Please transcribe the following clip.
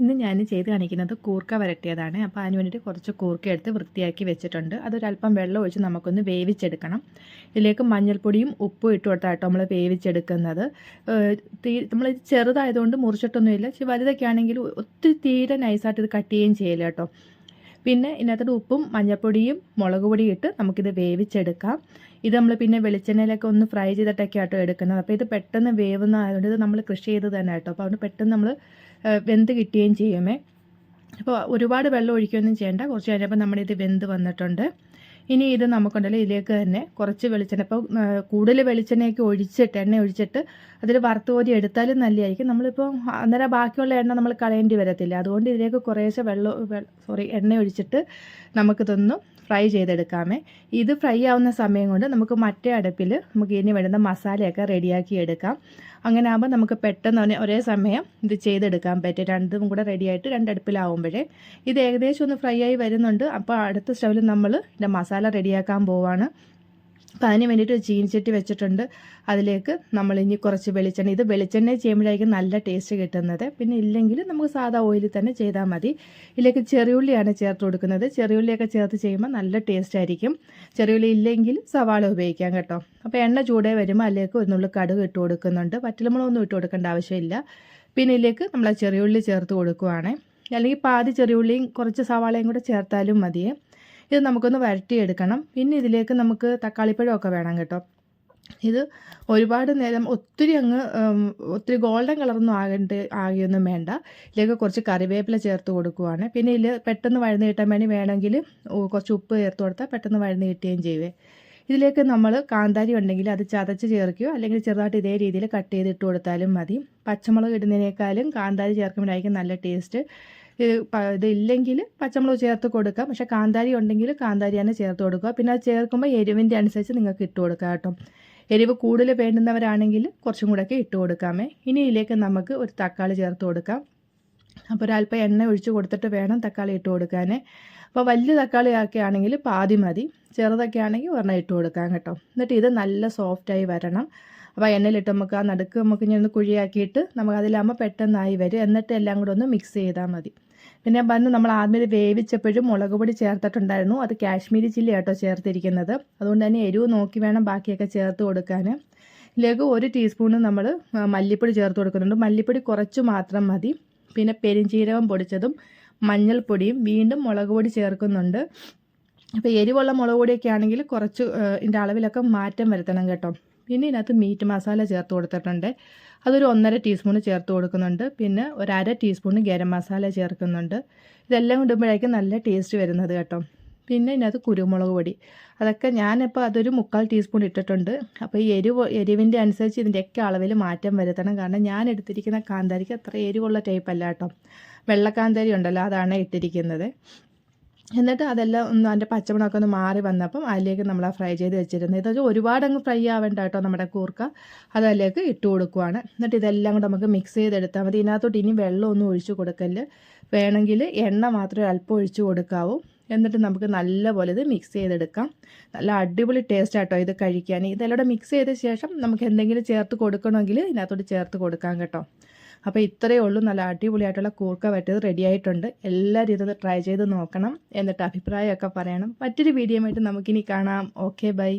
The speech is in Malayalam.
ഇന്ന് ഞാൻ ചെയ്ത് കാണിക്കുന്നത് കൂർക്ക വരട്ടിയതാണ്. അപ്പോൾ അതിന് വേണ്ടിയിട്ട് കുറച്ച് കൂർക്ക എടുത്ത് വൃത്തിയാക്കി വെച്ചിട്ടുണ്ട്. അതൊരല്പം വെള്ളം ഒഴിച്ച് നമുക്കൊന്ന് വേവിച്ചെടുക്കണം. ഇതിലേക്ക് മഞ്ഞൾപ്പൊടിയും ഉപ്പും ഇട്ട് കൊടുത്താട്ടോ നമ്മൾ വേവിച്ചെടുക്കുന്നത്. നമ്മൾ ചെറുതായതുകൊണ്ട് മുറിച്ചിട്ടൊന്നുമില്ല. പക്ഷെ വലുതൊക്കെ ആണെങ്കിൽ ഒത്തിരി തീരെ നൈസായിട്ട് ഇത് കട്ട് ചെയ്യുകയും ചെയ്യില്ല കേട്ടോ. പിന്നെ ഇതിനകത്തോട്ട് ഉപ്പും മഞ്ഞൾപ്പൊടിയും മുളക് പൊടിയും ഇട്ട് നമുക്കിത് വേവിച്ചെടുക്കാം. ഇത് നമ്മൾ പിന്നെ വെളിച്ചെണ്ണയിലൊക്കെ ഒന്ന് ഫ്രൈ ചെയ്തിട്ടൊക്കെ ആട്ടോ എടുക്കുന്നത്. അപ്പോൾ ഇത് പെട്ടെന്ന് വേവുന്ന ആയതുകൊണ്ട് ഇത് നമ്മൾ കൃഷി ചെയ്ത് തന്നെ കേട്ടോ. അപ്പോൾ അതുകൊണ്ട് പെട്ടെന്ന് നമ്മൾ വെന്ത് കിട്ടുകയും ചെയ്യുമേ. അപ്പോൾ ഒരുപാട് വെള്ളം ഒഴിക്കുകയൊന്നും ചെയ്യേണ്ട. കുറച്ച് കഴിഞ്ഞപ്പോൾ നമ്മുടെ ഇത് വെന്ത് വന്നിട്ടുണ്ട്. ഇനി ഇത് നമുക്കുണ്ടല്ലോ ഇതിലേക്ക് തന്നെ കുറച്ച് വെളിച്ചെണ്ണ. ഇപ്പോൾ കൂടുതൽ വെളിച്ചെണ്ണയൊക്കെ ഒഴിച്ചിട്ട് എണ്ണ ഒഴിച്ചിട്ട് അതിൽ വറുത്ത് കോരി എടുത്താലും നല്ലതായിരിക്കും. നമ്മളിപ്പോൾ അന്നേരം ബാക്കിയുള്ള എണ്ണ നമ്മൾ കളയേണ്ടി വരത്തില്ല. അതുകൊണ്ട് ഇതിലേക്ക് കുറേശ്ശെ വെള്ളം സോറി എണ്ണ ഒഴിച്ചിട്ട് നമുക്കിതൊന്ന് ഫ്രൈ ചെയ്തെടുക്കാമേ. ഇത് ഫ്രൈ ആവുന്ന സമയം കൊണ്ട് നമുക്ക് മറ്റേ അടുപ്പിൽ നമുക്ക് ഇനി വേണ്ടുന്ന മസാലയൊക്കെ റെഡിയാക്കി എടുക്കാം. അങ്ങനെ ആകുമ്പോൾ നമുക്ക് പെട്ടെന്ന് ഒരേ സമയം ഇത് ചെയ്തെടുക്കാൻ പറ്റും. രണ്ടും കൂടെ റെഡിയായിട്ട് രണ്ടടുപ്പിലാവുമ്പോഴേ. ഇത് ഏകദേശം ഒന്ന് ഫ്രൈ ആയി വരുന്നുണ്ട്. അപ്പോൾ അടുത്ത സ്റ്റവിൽ നമ്മൾ ഇതിന്റെ മസാല റെഡിയാക്കാൻ പോവാണ്. അപ്പം അതിന് വേണ്ടിയിട്ട് ചീനിച്ചട്ടി വെച്ചിട്ടുണ്ട്. അതിലേക്ക് നമ്മൾ ഇനി കുറച്ച് വെളിച്ചെണ്ണ. ഇത് വെളിച്ചെണ്ണ ചെയ്യുമ്പോഴായിരിക്കും നല്ല ടേസ്റ്റ് കിട്ടുന്നത്. പിന്നെ ഇല്ലെങ്കിൽ നമുക്ക് സാധാ ഓയിലിൽ തന്നെ ചെയ്താൽ മതി. ഇതിലേക്ക് ചെറിയുള്ളിയാണ് ചേർത്ത് കൊടുക്കുന്നത്. ചെറിയുള്ളിയൊക്കെ ചേർത്ത് ചെയ്യുമ്പോൾ നല്ല ടേസ്റ്റ് ആയിരിക്കും. ചെറിയുള്ളി ഇല്ലെങ്കിൽ സവാള ഉപയോഗിക്കാം കേട്ടോ. അപ്പോൾ എണ്ണ ചൂടേ വരുമ്പോൾ അതിലേക്ക് ഒന്നുള്ളി കടുക് ഇട്ട് കൊടുക്കുന്നുണ്ട്. പറ്റിലമുളകൊന്നും ഇട്ട് കൊടുക്കേണ്ട ആവശ്യമില്ല. പിന്നെ ഇതിലേക്ക് നമ്മൾ ചെറിയുള്ളി ചേർത്ത് കൊടുക്കുവാണേ. അല്ലെങ്കിൽ പാതി ചെറിയുള്ളിയും കുറച്ച് സവാളയും കൂടെ ചേർത്താലും മതിയേ. ഇത് നമുക്കൊന്ന് വരട്ടിയെടുക്കണം. പിന്നെ ഇതിലേക്ക് നമുക്ക് തക്കാളിപ്പഴമൊക്കെ വേണം കേട്ടോ. ഇത് ഒരുപാട് നേരം ഒത്തിരി അങ്ങ് ഒത്തിരി ഗോൾഡൻ കളറൊന്നും ആകേണ്ട ആകിയൊന്നും വേണ്ട. ഇതിലേക്ക് കുറച്ച് കറിവേപ്പില ചേർത്ത് കൊടുക്കുവാണ്. പിന്നെ ഇതിൽ പെട്ടെന്ന് വഴന്ന് കിട്ടാൻ വേണ്ടി വേണമെങ്കിൽ കുറച്ച് ഉപ്പ് ചേർത്ത് കൊടുത്താൽ പെട്ടെന്ന് വഴന്ന് കിട്ടുകയും ചെയ്യുവേ. ഇതിലേക്ക് നമ്മൾ കാന്താരി ഉണ്ടെങ്കിൽ അത് ചതച്ച് ചേർക്കുകയോ അല്ലെങ്കിൽ ചെറുതായിട്ട് ഇതേ രീതിയിൽ കട്ട് ചെയ്ത് ഇട്ട് കൊടുത്താലും മതി. പച്ചമുളക് ഇടുന്നതിനേക്കാളും കാന്താരി ചേർക്കുമ്പോഴായിരിക്കും നല്ല ടേസ്റ്റ്. ഇത് ഇല്ലെങ്കിൽ പച്ചമുളക് ചേർത്ത് കൊടുക്കാം. പക്ഷെ കാന്താരി ഉണ്ടെങ്കിൽ കാന്താരി തന്നെ ചേർത്ത് കൊടുക്കുക. പിന്നെ അത് ചേർക്കുമ്പോൾ എരിവിന്റെ അനുസരിച്ച് നിങ്ങൾക്ക് ഇട്ട് കൊടുക്കാം കേട്ടോ. എരിവ് കൂടുതൽ വേണ്ടുന്നവരാണെങ്കിൽ കുറച്ചും കൂടെയൊക്കെ ഇട്ട് കൊടുക്കാമേ. ഇനി ഇതിലേക്ക് നമുക്ക് ഒരു തക്കാളി ചേർത്ത് കൊടുക്കാം. അപ്പോൾ ഒരല്പം എണ്ണ ഒഴിച്ച് കൊടുത്തിട്ട് വേണം തക്കാളി ഇട്ട് കൊടുക്കാൻ അപ്പോൾ വലിയ തക്കാളി ഒക്കെ ആണെങ്കിൽ പാതി മതി. ചെറുതൊക്കെ ആണെങ്കിൽ ഒരെണ്ണം ഇട്ട് കൊടുക്കാം കേട്ടോ. എന്നിട്ട് ഇത് നല്ല സോഫ്റ്റായി വരണം. അപ്പോൾ എണ്ണയിലിട്ട് നമുക്ക് ആ നടുക്ക് നമുക്ക് ഇനി ഒന്ന് കുഴിയാക്കിയിട്ട് നമുക്ക് അതിലാകുമ്പോൾ പെട്ടെന്നായി വരും. എന്നിട്ട് എല്ലാം കൂടെ ഒന്ന് മിക്സ് ചെയ്താൽ മതി. പിന്നെ വന്ന് നമ്മൾ ആദ്യം വേവിച്ചപ്പോഴും മുളക് പൊടി ചേർത്തിട്ടുണ്ടായിരുന്നു. അത് കാശ്മീരി ചില്ലി ആട്ടോ ചേർത്തിരിക്കുന്നത്. അതുകൊണ്ട് തന്നെ എരിവ് നോക്കി വേണം ബാക്കിയൊക്കെ ചേർത്ത് കൊടുക്കാൻ. ഇതിലേക്ക് ഒരു ടീസ്പൂണ് നമ്മൾ മല്ലിപ്പൊടി ചേർത്ത് കൊടുക്കുന്നുണ്ട്. മല്ലിപ്പൊടി കുറച്ച് മാത്രം മതി. പിന്നെ പെരിഞ്ചീരകം പൊടിച്ചതും മഞ്ഞൾപ്പൊടിയും വീണ്ടും മുളക് പൊടി ചേർക്കുന്നുണ്ട്. അപ്പോൾ എരിവുള്ള മുളക് പൊടിയൊക്കെ ആണെങ്കിൽ കുറച്ച് ഇതിന്റെ അളവിലൊക്കെ മാറ്റം വരുത്തണം കേട്ടോ. പിന്നെ ഇതിനകത്ത് മീറ്റ് മസാല ചേർത്ത് കൊടുത്തിട്ടുണ്ട്. അതൊരു ഒന്നര ടീസ്പൂൺ ചേർത്ത് കൊടുക്കുന്നുണ്ട്. പിന്നെ ഒരു അര ടീസ്പൂൺ ഗരം മസാല ചേർക്കുന്നുണ്ട്. ഇതെല്ലാം ഇടുമ്പോഴേക്കും നല്ല ടേസ്റ്റ് വരുന്നത് കേട്ടോ. പിന്നെ ഇതിനകത്ത് കുരുമുളക് പൊടി. അതൊക്കെ ഞാനിപ്പോൾ അതൊരു മുക്കാൽ ടീസ്പൂൺ ഇട്ടിട്ടുണ്ട്. അപ്പോൾ ഈ എരിവ് എരിവിന്റെ അനുസരിച്ച് ഇതിന്റെയൊക്കെ അളവിൽ മാറ്റം വരുത്തണം. കാരണം ഞാൻ എടുത്തിരിക്കുന്ന കാന്താരിക്ക് അത്ര എരിവുള്ള ടൈപ്പല്ല കേട്ടോ. വെള്ളക്കാന്താരി ഉണ്ടല്ലോ അതാണ് ഇട്ടിരിക്കുന്നത്. എന്നിട്ട് അതെല്ലാം ഒന്ന് അതിന്റെ പച്ചമുളകൊക്കെ ഒന്ന് മാറി വന്നപ്പം അതിലേക്ക് നമ്മൾ ആ ഫ്രൈ ചെയ്ത് വെച്ചിരുന്നത്. ഇത് ഒരുപാട് അങ്ങ് ഫ്രൈ ആവേണ്ട കേട്ടോ നമ്മുടെ കൂർക്ക. അത് അതിലേക്ക് ഇട്ട് കൊടുക്കുവാണ്. എന്നിട്ട് ഇതെല്ലാം കൂടെ നമുക്ക് മിക്സ് ചെയ്തെടുത്താൽ മതി. ഇതിനകത്തോട്ട് ഇനി വെള്ളമൊന്നും ഒഴിച്ചു കൊടുക്കൽ വേണമെങ്കിൽ എണ്ണ മാത്രമേ അല്പം ഒഴിച്ചു കൊടുക്കാവൂ. എന്നിട്ട് നമുക്ക് നല്ലപോലെ ഇത് മിക്സ് ചെയ്തെടുക്കാം. നല്ല അടിപൊളി ടേസ്റ്റ് ആട്ടോ ഇത് കഴിക്കാൻ. ഇതെല്ലാം മിക്സ് ചെയ്ത ശേഷം നമുക്ക് എന്തെങ്കിലും ചേർത്ത് കൊടുക്കണമെങ്കിൽ ഇതിനകത്തോട്ട് ചേർത്ത് കൊടുക്കാം കേട്ടോ. അപ്പോൾ ഇത്രയേ ഉള്ളൂ. നല്ല അടിപൊളിയായിട്ടുള്ള കൂർക്ക വറ്റത് റെഡി ആയിട്ടുണ്ട്. എല്ലാവരും ഇത് ട്രൈ ചെയ്ത് നോക്കണം. എന്നിട്ട് അഭിപ്രായമൊക്കെ പറയണം. മറ്റൊരു വീഡിയോ ആയിട്ട് നമുക്കിനി കാണാം. Okay bye